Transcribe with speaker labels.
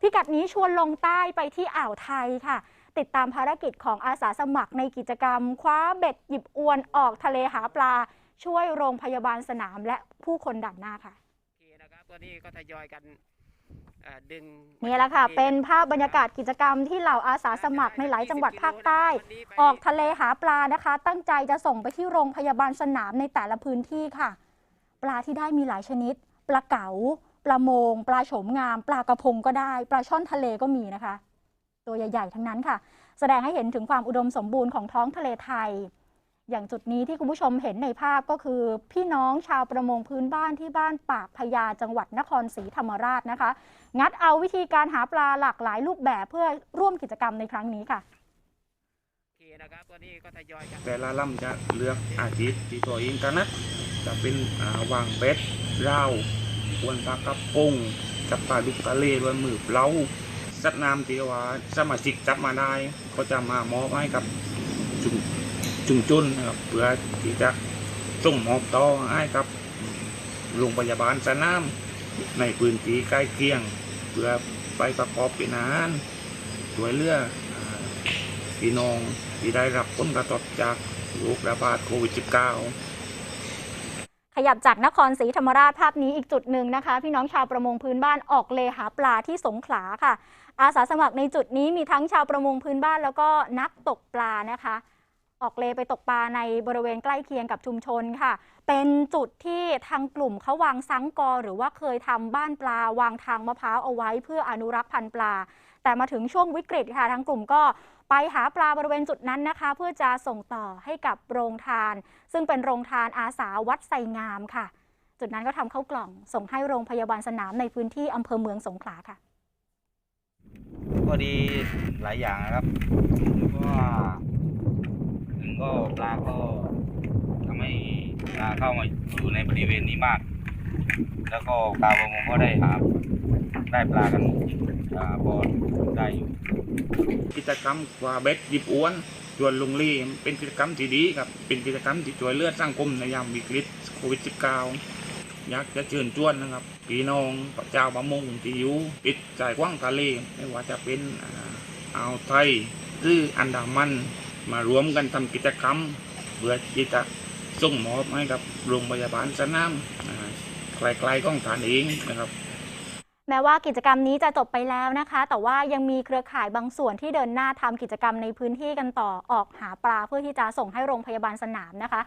Speaker 1: พิกัดนี้ชวนลงใต้ไปที่อ่าวไทยค่ะ ติดตามภารกิจของอาสาสมัครในกิจกรรม คว้าเบ็ดหยิบอวนออกทะเลหาปลา ช่วยโรงพยาบาลสนามและผู้คนด่านหน้าค่ะ
Speaker 2: โอเคนะครับตอนนี้ก็ทยอยกันเอ่อดึง
Speaker 1: นี่แหละค่ะ เป็นภาพบรรยากาศกิจกรรมที่เหล่าอาสาสมัครในหลายจังหวัดภาคใต้ ออกทะเลหาปลานะคะ ตั้งใจจะส่งไปที่โรงพยาบาลสนามในแต่ละพื้นที่ค่ะ ปลาที่ได้มีหลายชนิด ปลาเก๋าป ลาโมง ปลาโฉมงาม ปลากระพงก็ได้ ปลาช่อนทะเลก็มีนะคะ ตัวใหญ่ ๆ ทั้งนั้นค่ะ แสดงให้เห็นถึงความอุดมสมบูรณ์ของท้องทะเลไทย อย่างจุดนี้ที่คุณผู้ชมเห็นในภาพก็คือ พี่น้องชาวประมงพื้นบ้านที่บ้านปากพญาจังหวัดนครศรีธรรมราชนะคะ งัดเอาวิธีการหาปลาหลากหลายรูปแบบเพื่อร่วมกิจกรรมในครั้งนี้ค่ะ
Speaker 2: โอเคนะครับตอนนี้ก็ทยอยกัน
Speaker 3: แต่ละลำจะเลือกอาชีพที่ตัวเองกันนะจะเป็นอ่าวางเป็ดเหล้าควนปลากระพงจับปลาดุกทะเลด้วยมือเปล่าสัตว์น้ำที่ว่าสมาชิกจับมาได้ก็จะมามอบให้กับชุมชุมชนนะครับเพื่อที่จะส่งมอบต่อให้กับโรงพยาบาลสนามในพื้นที่ใกล้เคียง เพื่อไปประกอบเป็นอาหารช่วยเหลือพี่น้องที่ได้รับผลกระทบจากโรคระบาดโควิด -19
Speaker 1: ขยับจากนครศรีธรรมราชภาพนี้อีกจุดหนึ่งนะคะ พี่น้องชาวประมงพื้นบ้านออกเลหาปลาที่สงขลาค่ะ อาสาสมัครในจุดนี้มีทั้งชาวประมงพื้นบ้านแล้วก็นักตกปลานะคะ ออกเลไปตกปลาในบริเวณใกล้เคียงกับชุมชนค่ะ เป็นจุดที่ทางกลุ่มเขาวางซังกอ หรือว่าเคยทำบ้านปลาวางทางมะพร้าวเอาไว้เพื่ออนุรักษ์พันธุ์ปลา แต่มาถึงช่วงวิกฤตค่ะทางกลุ่มก็ไปหาปลาบริเวณจุดนั้นนะคะ เพื่อจะส่งต่อให้กับโรงทาน ซึ่งเป็นโรงทานอาสาวัดไสงามค่ะ จุดนั้นก็ทำเข้ากล่องส่งให้โรงพยาบาลสนามในพื้นที่อำเภอเมืองสงขลาค่ะ
Speaker 4: ก็ดีหลายอย่างนะครับว่าหนึ่งก็ ปลาก็ทำให้ปลาเข้ามาอยู่ในบริเวณนี้มาก แล้วก็ปลาประมงก็ได้หาได้ปลากันอ่าพอได้อยู่
Speaker 3: กิจกรรมกว่าเบ็ดหยิบอ้วนชวนลุงลี่เป็นกิจกรรมที่ดีครับ เป็นกิจกรรมที่ช่วยเลือดสร้างคมในยามวิกฤตโควิด -19 อยากจะเชิญชวนนะครับพี่น้องเจ้าประมงที่อยู่ติดใจกว้างทะเลไม่ว่าจะเป็นอ่าวไทยหรืออันดามัน มารวมกันทำกิจกรรมเพื่อที่จะส่งมอบให้กับโรงพยาบาลสนามไกลๆก้องฐานเองนะครับ
Speaker 1: แม้ว่ากิจกรรมนี้จะจบไปแล้วนะคะ แต่ว่ายังมีเครือข่ายบางส่วนที่เดินหน้าทำกิจกรรมในพื้นที่กันต่อออกหาปลาเพื่อที่จะส่งให้โรงพยาบาลสนามนะคะ